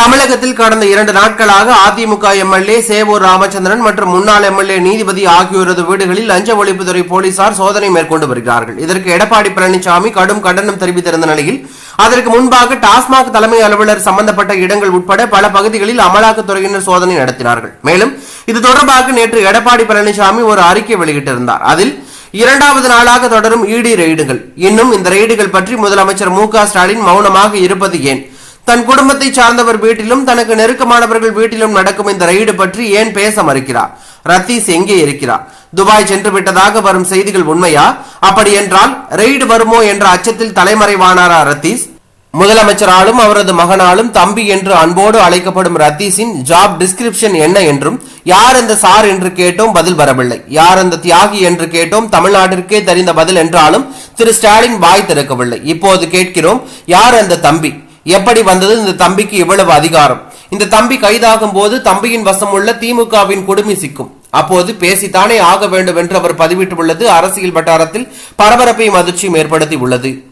தமிழகத்தில் கடந்த இரண்டு நாட்களாக அதிமுக எம்எல்ஏ சேவூர் ராமச்சந்திரன் மற்றும் முன்னாள் எம்எல்ஏ நீதிபதி ஆகியோரது வீடுகளில் லஞ்ச ஒழிப்புத்துறை போலீசார் சோதனை மேற்கொண்டு வருகிறார்கள். இதற்கு எடப்பாடி பழனிசாமி கடும் கண்டனம் தெரிவித்திருந்த நிலையில் அதற்கு முன்பாக டாஸ்மாக் தலைமை அலுவலர் சம்பந்தப்பட்ட இடங்கள் உட்பட பல பகுதிகளில் அமலாக்கத்துறையினர் சோதனை நடத்தினார்கள். மேலும் இது தொடர்பாக நேற்று எடப்பாடி பழனிசாமி ஒரு அறிக்கை வெளியிட்டிருந்தார். அதில் இரண்டாவது நாளாக தொடரும் இடி ரெய்டுகள். இன்னும் இந்த ரெய்டுகள் பற்றி முதலமைச்சர் மு ஸ்டாலின் மௌனமாக இருப்பது ஏன்? தன் குடும்பத்தை சார்ந்தவர் வீட்டிலும் தனக்கு நெருக்கமானவர்கள் வீட்டிலும் நடக்கும் இந்த ரெய்டு பற்றி ஏன் பேச மறுக்கிறார்? ரத்தீஸ் எங்கே இருக்கிறார்? துபாய் சென்று விட்டதாக வரும் செய்திகள் உண்மையா? அப்படி என்றால் ரெய்டு வருமோ என்ற அச்சத்தில் தலைமறைவானாரா ரத்தீஸ்? முதலமைச்சராலும் அவரது மகனாலும் தம்பி என்று அன்போடு அழைக்கப்படும் ரத்தீஸின் ஜாப் டிஸ்கிரிப்ஷன் என்ன என்றும் யார் அந்த சார் என்று கேட்டோம் பதில் வரவில்லை. யார் அந்த தியாகி என்று கேட்டோம் தமிழ்நாட்டிற்கே தெரிந்த பதில் என்றாலும் திரு ஸ்டாலின் வாய் திறக்கவில்லை. இப்போது கேட்கிறோம் யார் அந்த தம்பி? எப்படி வந்தது? இந்த தம்பிக்கு இவ்வளவு அதிகாரம். இந்த தம்பி கைதாகும் போது தம்பியின் வசம் உள்ள திமுகவின் கொடுமை சிக்கும். அப்போது பேசித்தானே ஆக வேண்டும் என்று அவர் பதிவிட்டுள்ளது. அரசியல் வட்டாரத்தில் பரபரப்பையும் அதிர்ச்சியும் ஏற்படுத்தி உள்ளது.